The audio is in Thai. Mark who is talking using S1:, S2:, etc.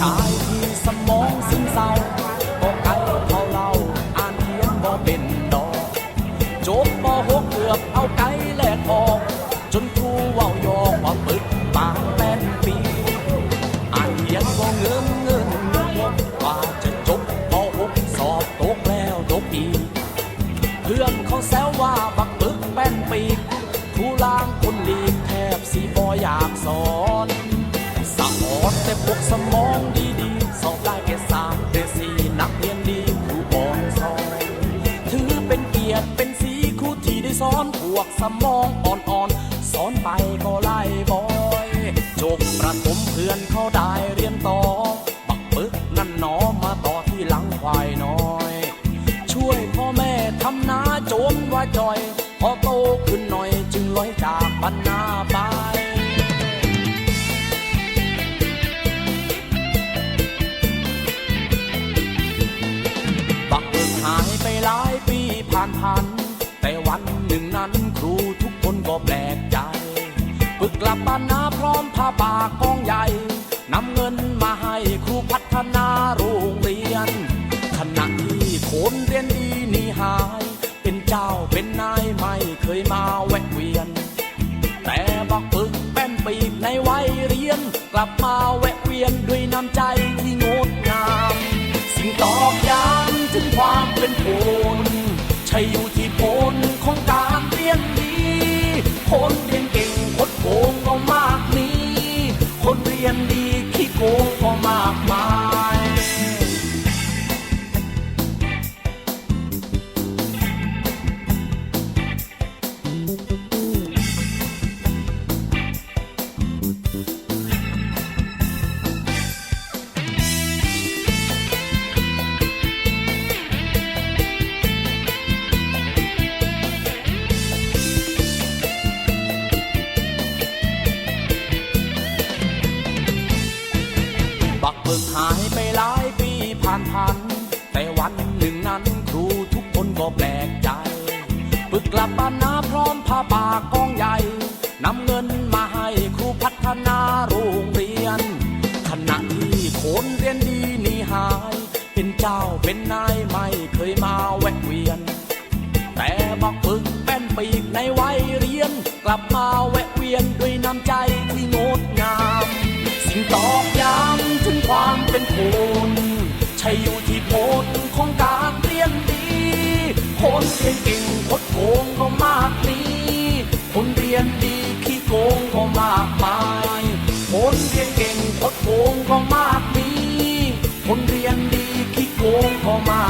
S1: ชายที่สมองซึมเศร้าก็ไกลเขาเล่าอ่านเขียนบ่เป็น เป็นเป็นสีครูที่ได้สอนพวกสมองอ่อนๆสอนไปก็ไล่บอยจบประถมเพื่อนเขาได้เรียนต่อ บักปึกนั่นหนอมาต่อที่หลังควายน้อย ช่วยพ่อแม่ทำนาโจมว่าจอยพอโต ปีผ่านพัน แต่วันหนึ่งนั้นครูทุกคนก็แปลกใจปึกกลับบ้านนาพร้อมผ้าป่ากองใหญ่นำเงินมาให้ครูพัฒนาโรงเรียน ขณะที่คนเรียนดีนี่หาย เป็นเจ้าเป็นนายไม่เคยมาแวะเวียน แต่บักปึกแป้นปีกในวัยเรียน กลับมาแวะเวียนด้วยน้ำใจที่งดงาม สิ่งตอกย้ำถึงความเป็นคน ใช่ บักเบิกหายไปหลายปีผ่านพัน แต่วันหนึ่งนั้นครูทุกคนก็แปลกใจปึกกลับบ้านนาพร้อมผ้าป่ากองใหญ่นำเงินมาให้ครูพัฒนาโรงเรียน ขณะที่คนเรียนดีนีหาย เป็นเจ้าเป็นนายไม่เคยมาแวะเวียน แต่บักปึกแป้นปีกในวัยเรียน กลับมาแวะเวียนด้วยน้ำใจที่งดงาม สิ่งตอ ของการเรียนดีคนเรียนเก่งคดโกงก็มากมีคนเรียนดีขี้โกงก็มากมายคนเรียนเก่งคดโกงก็มากมีคนเรียนดีขี้โกงก็มาก